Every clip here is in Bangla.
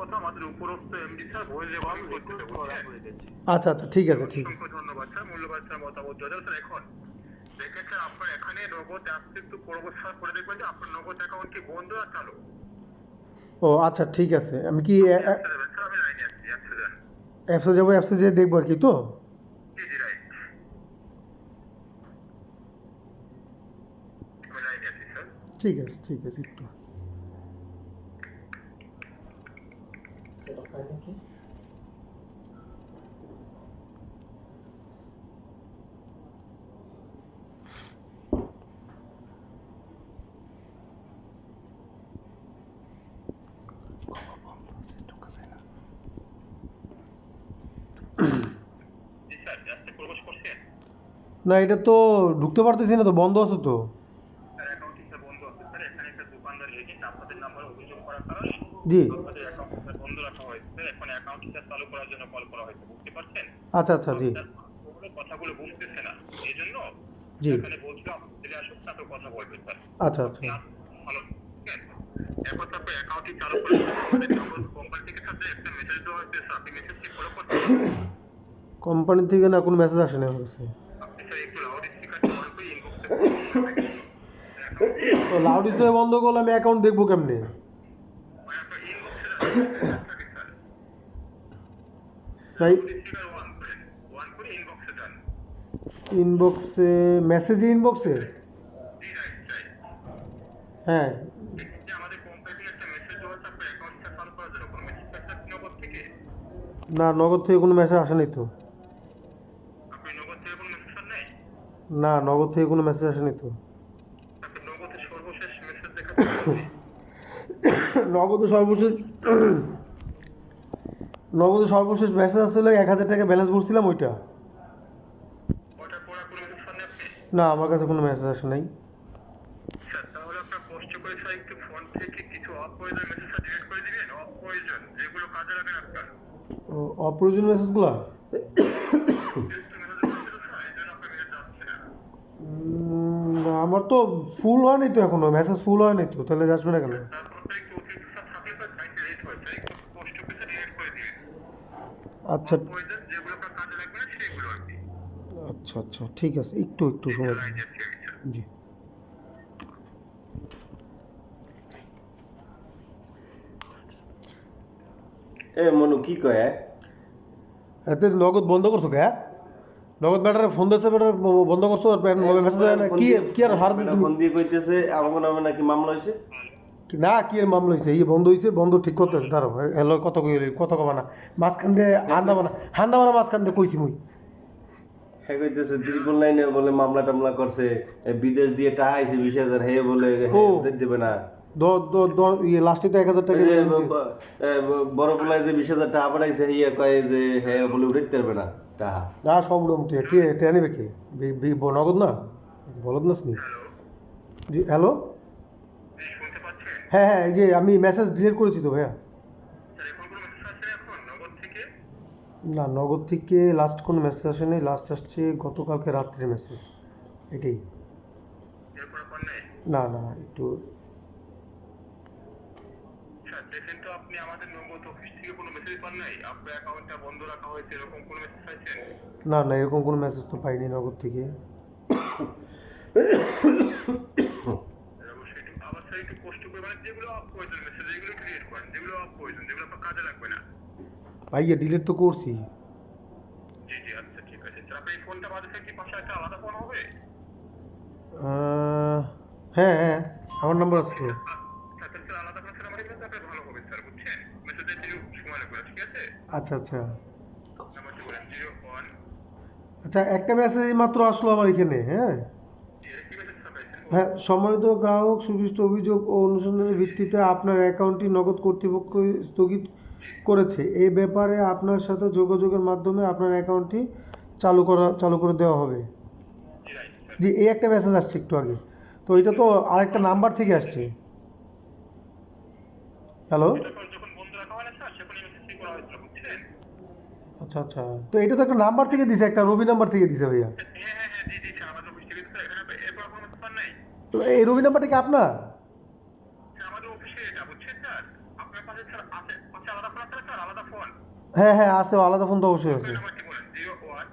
কথা আমাদের উপরোক্ত এমডি স্যার বলে দেবো আমি করতে দেবো আচ্ছা আচ্ছা ঠিক আছে ঠিক আছে। ধন্যবাদ স্যার মূল্যবান স্যার মতামত স্যার এখন আপনার এখানে নগদ একটু করে দেখবেন যে আপনার নগদ অ্যাকাউন্ট কি বন্ধ আর চালু। ও আচ্ছা ঠিক আছে। আমি কি অ্যাপসে আমি অ্যাপসে যাব অ্যাপসে যেয়ে দেখব আর কি তো? জি জি রাইট আমি লাইনে আছি স্যার। ঠিক আছে ঠিক আছে একটু। করছেন না এটা তো ঢুকতে পারতেছি না তো বন্ধ আছে তো। বন্ধ এখানে একটা দোকানদার এজেন্ট আপনাদের নাম্বারে অভিযোগ করার কারণে জি। আপনাদের অ্যাকাউন্ট স্যার বন্ধ রাখা হয়েছে। এখন অ্যাকাউন্টটি চালু করার জন্য কল করা হয়েছে বুঝতে পারছেন? আচ্ছা আচ্ছা জি। কথাগুলো বুঝতেছে না। এই জন্য জি। এখানে বলছিলাম দিলে আসুক তারপর কথা বলবেন স্যার। আচ্ছা আচ্ছা। ভালো এরপর তারপর অ্যাকাউন্টটি চালু করে কোম্পানি থেকে সাথে একটা মেসেজ দেওয়া হয়েছে স্যার আপনি মেসেজটি ফলো করতে কোম্পানি থেকে না কোনো মেসেজ আসেনি আমার কাছে। আপনি স্যার একটু লাউড স্পিকারটি অন করে ইনবক্সে তো লাউড স্পিকার বন্ধ করলে আমি অ্যাকাউন্ট দেখব কেমনে? তাই ইনবক্সে মেসেজ ইনবক্সে হ্যাঁ। না, নগদ থেকে কোনো মেসেজ আসেনি তো। না, নগদ থেকে কোনো মেসেজ আসেনি তো আপনি নগদের সর্বশেষ মেসেজ দেখা নগদ সর্বশেষ নগদ সর্বশেষ মেসেজ আসছিল এক হাজার টাকা ব্যালেন্স ভরছিলাম ওইটা। না? আমার কাছে কোনো মেসেজ আসে নাই। কিছু অপ্রয়োজন মেসেজগুলো আমার তো ফুল হয়নি তো এখনও মেসেজ ফুল হয়নি তো তাহলে আসবে না কেন? আচ্ছা। আচ্ছা আচ্ছা ঠিক আছে একটু একটু সময় জি। এ মনু কি কয়? এতে নগদ বন্ধ করছ কে? নগদ ব্যাটারে ফোন দিয়েছে ব্যাটার বন্ধ করছ মেসেজ হয় না। কি কি আর হার ফোন দিয়ে কইতেছে আমার নামে নাকি মামলা হয়েছে না কি এর মামলা হয়েছে এই বন্ধ হয়েছে বন্ধ ঠিক করতেছে দাঁড়ো হ্যালো কত কই কত কবা না। মাঝখান দিয়ে হান্দা বানা হান্দা বানা মাঝখান দিয়ে কইছি মুই। হ্যাঁ কইতেছে ত্রিপল লাইনে বলে মামলা টামলা করছে বিদেশ দিয়ে টাকা আইছে বিশ হাজার হে বলে দেবে না। দ ইয়ে লাস্টে তো এক হাজার টাকা বড় পোলায় যে বিশ হাজার টাকা পাঠাইছে ইয়ে কয় যে হে বলে পারবে না। না, সব তুই কে টেনে নিবে কে? নগদ না? বলদ না শুনি জি, হ্যালো? হ্যাঁ হ্যাঁ এই যে আমি মেসেজ ডিলিট করেছি তো ভাইয়া। না, নগদ থেকে লাস্ট কোনো মেসেজ আসেনি। লাস্ট আসছে গতকালকে রাত্রে মেসেজ এটাই। না না, একটু স্যার দেখেন তো আপনি আমাদের নগদ অফিস থেকে কোনো মেসেজ পান নাই? আপনার অ্যাকাউন্টটা বন্ধ রাখা হয়েছে এরকম কোনো মেসেজ পাইছেন? না না এরকম কোনো মেসেজ তো পাইনি নগদ থেকে। আবার স্যার একটু কষ্ট করে মানে যেগুলো অপ্রয়োজন মেসেজ এগুলো ক্রিয়েট করেন যেগুলো অপ্রয়োজন যেগুলো আপনার কাজে লাগবে না। ভাইয়া ডিলিট তো করছি। জি জি আচ্ছা ঠিক আছে। ফোনটা বাদে কি পাশে একটা আলাদা ফোন হবে? হ্যাঁ হ্যাঁ আমার নাম্বার আছে তো স্যার তাহলে স্যার আলাদা ফোন স্যার আমাদের কিন্তু আপনার ভালো হবে স্যার বুঝছেন মেসেজের জিরো সময় লাগবে না, ঠিক আছে আচ্ছা আচ্ছা। আচ্ছা একটা মেসেজ মাত্র আসলো আমার এখানে হ্যাঁ? হ্যাঁ সম্মানিত গ্রাহক সুবিষ্ট অভিযোগ ও অনুসন্ধানের ভিত্তিতে আপনার অ্যাকাউন্টটি নগদ কর্তৃপক্ষ স্থগিত করেছে। এই ব্যাপারে আপনার সাথে যোগাযোগের মাধ্যমে আপনার অ্যাকাউন্টটি চালু করা চালু করে দেওয়া হবে। জি জি এই একটা মেসেজ আসছে একটু আগে। তো এটা তো আরেকটা নাম্বার থেকে আসছে। হ্যালো আচ্ছা আচ্ছা। তো এটা তো একটা নাম্বার থেকে দিছে একটা রবি নাম্বার থেকে দিছে ভাইয়া। হ্যাঁ হ্যাঁ হ্যাঁ জি জি স্যার আমাদের অফিস থেকে এখানে এরপর কোনো মেসেজ নাই। তো এই রবি নাম্বারটা কি আপনার? স্যার আমাদের অফিসে এটা বুঝছেন স্যার? আপনার পাশে স্যার আছে আছে আলাদা ফোন আছে স্যার? আলাদা ফোন হ্যাঁ হ্যাঁ আছে আলাদা ফোন তো অবশ্যই আছে। নাম্বারটি বলেন? জিরো ওয়ান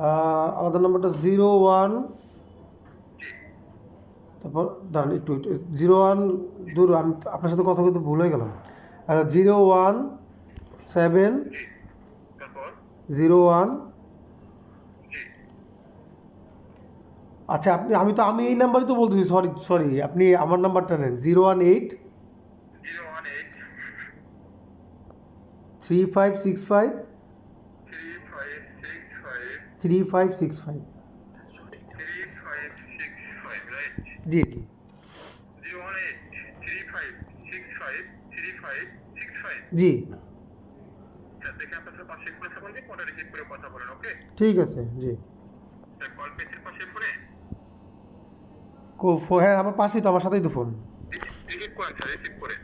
আহ, আলাদা নাম্বারটা জিরো ওয়ান তারপর দাঁড়ান একটু জিরো ওয়ান দূর আমি আপনার সাথে কথা বলতে ভুল হয়ে গেলাম। আচ্ছা zero one seven zero one. আচ্ছা আপনি আমি তো আমি এই নাম্বারই তো বলতেছি সরি সরি আপনি আমার নাম্বারটা নেন zero one eight. Three five six five. Three five six five. জি জি। জি। স্যার আপনার সাথে পাশে করে থাকুন যে ফোনটা রিসিভ করে কথা বলেন ওকে? ঠিক আছে জি। কল পেয়েছেন পাশে কো- হ্যাঁ আমার পাশেই তো আমার সাথেই তো ফোন। রিসিভ করেন স্যার রিসিভ করে।